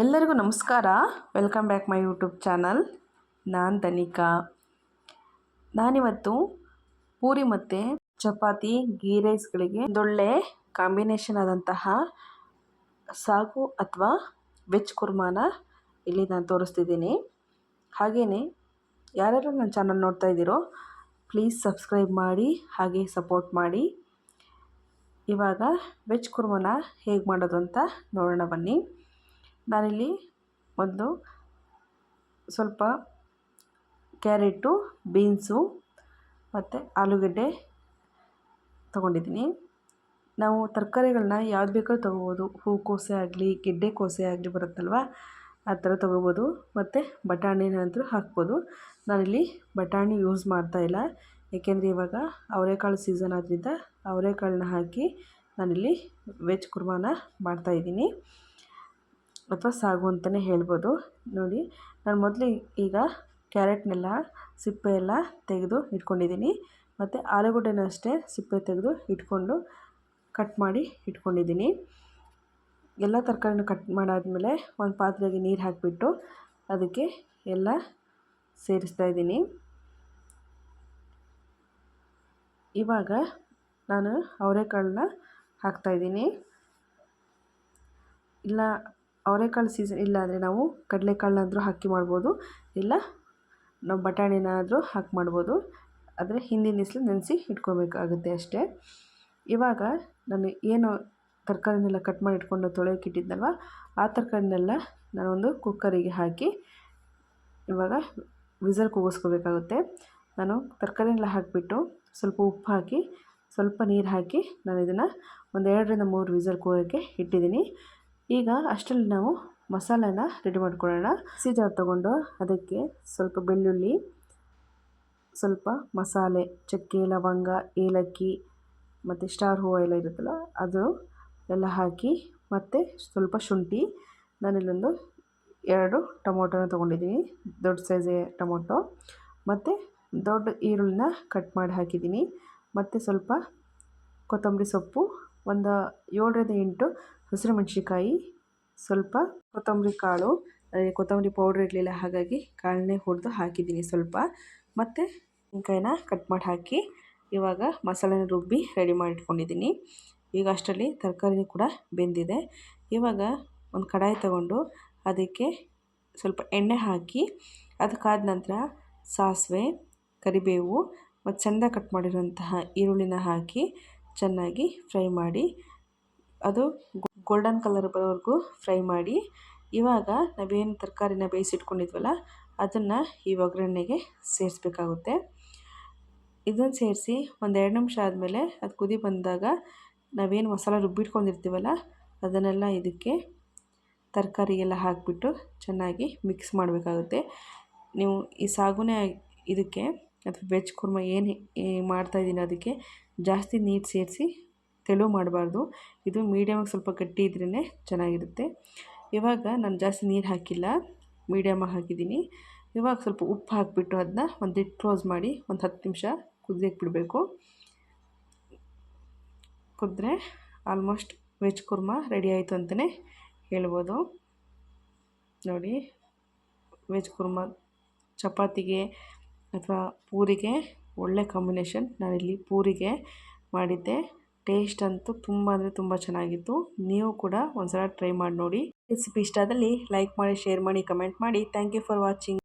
ಎಲ್ಲರಿಗೂ ನಮಸ್ಕಾರ. Welcome back my YouTube channel ನಾನು ತನಿಕಾ ನಾನಿವತ್ತು ಪೂರಿ ಮತ್ತು ಚಪಾತಿ ಗೀ ರೈಸ್ಗಳಿಗೆ ಒಂದೊಳ್ಳೆ ಕಾಂಬಿನೇಷನ್ ಆದಂತಹ ಸಾಗು ಅಥವಾ ವೆಜ್ ಕುರ್ಮಾನ ಇಲ್ಲಿ ನಾನು ತೋರಿಸ್ತಿದ್ದೀನಿ. ಹಾಗೆಯೇ ಯಾರ್ಯಾರು ನನ್ನ ಚಾನಲ್ ನೋಡ್ತಾ ಇದ್ದೀರೋ ಪ್ಲೀಸ್ ಸಬ್ಸ್ಕ್ರೈಬ್ ಮಾಡಿ, ಹಾಗೆ ಸಪೋರ್ಟ್ ಮಾಡಿ. ಇವಾಗ ವೆಜ್ ಕುರ್ಮನ ಹೇಗೆ ಮಾಡೋದು ಅಂತ ನೋಡೋಣ ಬನ್ನಿ. ನಾನಿಲ್ಲಿ ಒಂದು ಸ್ವಲ್ಪ ಕ್ಯಾರೆಟು, ಬೀನ್ಸು ಮತ್ತು ಆಲೂಗಡ್ಡೆ ತೊಗೊಂಡಿದ್ದೀನಿ. ನಾವು ತರಕಾರಿಗಳನ್ನ ಯಾವ್ದು ಬೇಕಾದ್ರೂ ತೊಗೋಬೋದು. ಹೂಕೋಸೆ ಆಗಲಿ, ಗೆಡ್ಡೆ ಕೋಸೆ ಆಗಲಿ ಬರುತ್ತಲ್ವ? ಆ ಥರ ತೊಗೋಬೋದು. ಮತ್ತು ಬಟಾಣಿನಂತರೂ ಹಾಕ್ಬೋದು. ನಾನಿಲ್ಲಿ ಬಟಾಣಿ ಯೂಸ್ ಮಾಡ್ತಾಯಿಲ್ಲ ಏಕೆಂದರೆ ಇವಾಗ ಅವರೆಕಾಳು ಸೀಸನ್ ಆದ್ದರಿಂದ ಅವರೆಕಾಳನ್ನ ಹಾಕಿ ನಾನಿಲ್ಲಿ ವೆಜ್ ಕುರ್ಮಾನ ಮಾಡ್ತಾಯಿದ್ದೀನಿ ಅಥವಾ ಸಾಗು ಅಂತಲೇ ಹೇಳ್ಬೋದು. ನೋಡಿ, ನಾನು ಮೊದಲು ಈಗ ಕ್ಯಾರೆಟ್ನೆಲ್ಲ ಸಿಪ್ಪೆ ಎಲ್ಲ ತೆಗೆದು ಇಟ್ಕೊಂಡಿದ್ದೀನಿ. ಮತ್ತು ಆಲೂಗಡ್ಡೆನೂ ಅಷ್ಟೇ ಸಿಪ್ಪೆ ತೆಗೆದು ಇಟ್ಕೊಂಡು ಕಟ್ ಮಾಡಿ ಇಟ್ಕೊಂಡಿದ್ದೀನಿ. ಎಲ್ಲ ತರಕಾರಿನೂ ಕಟ್ ಮಾಡಾದಮೇಲೆ ಒಂದು ಪಾತ್ರೆಗೆ ನೀರು ಹಾಕಿಬಿಟ್ಟು ಅದಕ್ಕೆ ಎಲ್ಲ ಸೇರಿಸ್ತಾ ಇದ್ದೀನಿ. ಇವಾಗ ನಾನು ಅವರೆಕಾಳನ್ನ ಹಾಕ್ತಾಯಿದ್ದೀನಿ ಇಲ್ಲ ಅವರೆಕಾಳು ಸೀಸನ್, ಇಲ್ಲ ಅಂದರೆ ನಾವು ಕಡಲೆಕಾಳನ್ನಾದರೂ ಹಾಕಿ ಮಾಡ್ಬೋದು, ಇಲ್ಲ ನಾವು ಬಟಾಣಿನಾದರೂ ಹಾಕಿ ಮಾಡ್ಬೋದು. ಆದರೆ ಹಿಂದಿನ ದಿವಸ ನೆನೆಸಿ ಇಟ್ಕೋಬೇಕಾಗುತ್ತೆ ಅಷ್ಟೇ. ಇವಾಗ ನಾನು ಏನು ತರಕಾರಿನೆಲ್ಲ ಕಟ್ ಮಾಡಿ ಇಟ್ಕೊಂಡು ತೊಳೆಯೋಕೆ ಆ ತರಕಾರಿನೆಲ್ಲ ನಾನೊಂದು ಕುಕ್ಕರಿಗೆ ಹಾಕಿ ಇವಾಗ ವಿಸಲ್ ಕೂಗಿಸ್ಕೋಬೇಕಾಗುತ್ತೆ. ನಾನು ತರಕಾರಿನೆಲ್ಲ ಹಾಕಿಬಿಟ್ಟು ಸ್ವಲ್ಪ ಉಪ್ಪು ಹಾಕಿ, ಸ್ವಲ್ಪ ನೀರು ಹಾಕಿ ನಾನು ಇದನ್ನು ಒಂದು ಎರಡರಿಂದ ಮೂರು ವಿಸಲ್ ಕೂಗೋಕ್ಕೆ ಇಟ್ಟಿದ್ದೀನಿ. ಈಗ ಅಷ್ಟರಲ್ಲಿ ನಾವು ಮಸಾಲೆನ ರೆಡಿ ಮಾಡ್ಕೊಳ್ಳೋಣ. ಸಿ ಜಾರ್ ತೊಗೊಂಡು ಅದಕ್ಕೆ ಸ್ವಲ್ಪ ಬೆಳ್ಳುಳ್ಳಿ, ಸ್ವಲ್ಪ ಮಸಾಲೆ, ಚಕ್ಕೆ, ಲವಂಗ, ಏಲಕ್ಕಿ ಮತ್ತು ಸ್ಟಾರ್ ಹೂವು ಎಲ್ಲ ಇರುತ್ತಲ್ಲ ಅದು ಎಲ್ಲ ಹಾಕಿ ಮತ್ತು ಸ್ವಲ್ಪ ಶುಂಠಿ. ನಾನಿಲ್ಲೊಂದು ಎರಡು ಟೊಮೊಟೊನ ತೊಗೊಂಡಿದ್ದೀನಿ, ದೊಡ್ಡ ಸೈಜೆ ಟೊಮೊಟೊ. ಮತ್ತು ದೊಡ್ಡ ಈರುಳ್ಳಿನ ಕಟ್ ಮಾಡಿ ಹಾಕಿದ್ದೀನಿ. ಮತ್ತು ಸ್ವಲ್ಪ ಕೊತ್ತಂಬರಿ ಸೊಪ್ಪು ಒಂದು ಏಳರಿಂದ ಎಂಟು ಹಸಿರು ಮೆಣಸಿನ್ಕಾಯಿ, ಸ್ವಲ್ಪ ಕೊತ್ತಂಬರಿ ಕಾಳು ಕೊತ್ತಂಬರಿ ಪೌಡ್ರ್ ಇರಲಿಲ್ಲ, ಹಾಗಾಗಿ ಕಾಳನ್ನೇ ಹುರಿದು ಹಾಕಿದ್ದೀನಿ ಸ್ವಲ್ಪ. ಮತ್ತು ಮೆಣಸಿನ್ಕಾಯಿನ ಕಟ್ ಮಾಡಿ ಹಾಕಿ ಇವಾಗ ಮಸಾಲೆನ ರುಬ್ಬಿ ರೆಡಿ ಮಾಡಿ ಇಟ್ಕೊಂಡಿದ್ದೀನಿ ಈಗ ಅಷ್ಟರಲ್ಲಿ ತರಕಾರಿ ಕೂಡ ಬೆಂದಿದೆ. ಇವಾಗ ಒಂದು ಕಡಾಯಿ ತಗೊಂಡು ಅದಕ್ಕೆ ಸ್ವಲ್ಪ ಎಣ್ಣೆ ಹಾಕಿ ಅದಕ್ಕಾದ ನಂತರ ಸಾಸಿವೆ, ಕರಿಬೇವು ಮತ್ತು ಚೆಂದ ಕಟ್ ಮಾಡಿರುವಂತಹ ಈರುಳ್ಳಿನ ಹಾಕಿ ಚೆನ್ನಾಗಿ ಫ್ರೈ ಮಾಡಿ, ಅದು ಗೋಲ್ಡನ್ ಕಲರ್ ಬರೋವರೆಗೂ ಫ್ರೈ ಮಾಡಿ. ಇವಾಗ ನಾವೇನು ತರಕಾರಿನ ಬೇಯಿಸಿಟ್ಕೊಂಡಿದ್ವಲ್ಲ, ಅದನ್ನು ಈ ಒಗ್ಗರಣೆಗೆ ಸೇರಿಸ್ಬೇಕಾಗುತ್ತೆ. ಇದನ್ನು ಸೇರಿಸಿ ಒಂದು ಎರಡು ನಿಮಿಷ ಆದಮೇಲೆ ಅದು ಕುದಿ ಬಂದಾಗ ನಾವೇನು ಮಸಾಲ ರುಬ್ಬಿಟ್ಕೊಂಡಿರ್ತೀವಲ್ಲ, ಅದನ್ನೆಲ್ಲ ಇದಕ್ಕೆ ತರಕಾರಿಗೆಲ್ಲ ಹಾಕಿಬಿಟ್ಟು ಚೆನ್ನಾಗಿ ಮಿಕ್ಸ್ ಮಾಡಬೇಕಾಗುತ್ತೆ. ನೀವು ಈ ಸಾಗುನೇ ಇದಕ್ಕೆ ಅಥವಾ ವೆಜ್ ಕುರ್ಮ ಏನು ಮಾಡ್ತಾಯಿದ್ದೀನಿ ಅದಕ್ಕೆ ಜಾಸ್ತಿ ನೀರು ಸೇರಿಸಿ ತೆಳು ಮಾಡಬಾರ್ದು. ಇದು ಮೀಡಿಯಮಾಗಿ ಸ್ವಲ್ಪ ಗಟ್ಟಿ ಇದ್ರೇ ಚೆನ್ನಾಗಿರುತ್ತೆ. ಇವಾಗ ನಾನು ಜಾಸ್ತಿ ನೀರು ಹಾಕಿಲ್ಲ. ಮೀಡಿಯಮಾಗಿ ಹಾಕಿದ್ದೀನಿ. ಇವಾಗ ಸ್ವಲ್ಪ ಉಪ್ಪು ಹಾಕಿಬಿಟ್ಟು ಅದನ್ನ ಒಂದು ಕ್ಲೋಸ್ ಮಾಡಿ ಒಂದು ಹತ್ತು ನಿಮಿಷ ಕುದಿಯಕ್ಕೆ ಬಿಡಬೇಕು. ಕುದ್ರೆ ಆಲ್ಮೋಸ್ಟ್ ವೆಜ್ ಕುರ್ಮ ರೆಡಿ ಆಯಿತು ಅಂತಲೇ ಹೇಳ್ಬೋದು. ನೋಡಿ, ವೆಜ್ ಕುರ್ಮ, ಚಪಾತಿಗೆ ಅಥವಾ ಪೂರಿಗೆ, ಒಳ್ಳೆ ಕಾಂಬಿನೇಷನ್ ನಾನಿಲ್ಲಿ ಪೂರಿಗೆ ಮಾಡಿದ್ದೆ. ಟೇಸ್ಟ್ ಅಂತೂ ತುಂಬ ಅಂದರೆ ತುಂಬ ಚೆನ್ನಾಗಿತ್ತು. ನೀವು ಕೂಡ ಒಂದ್ಸಲ ಟ್ರೈ ಮಾಡಿ ನೋಡಿ. ರೆಸಿಪಿ ಇಷ್ಟ ಆದಲ್ಲಿ ಲೈಕ್ ಮಾಡಿ ಶೇರ್ ಮಾಡಿ ಕಮೆಂಟ್ ಮಾಡಿ. Thank you for watching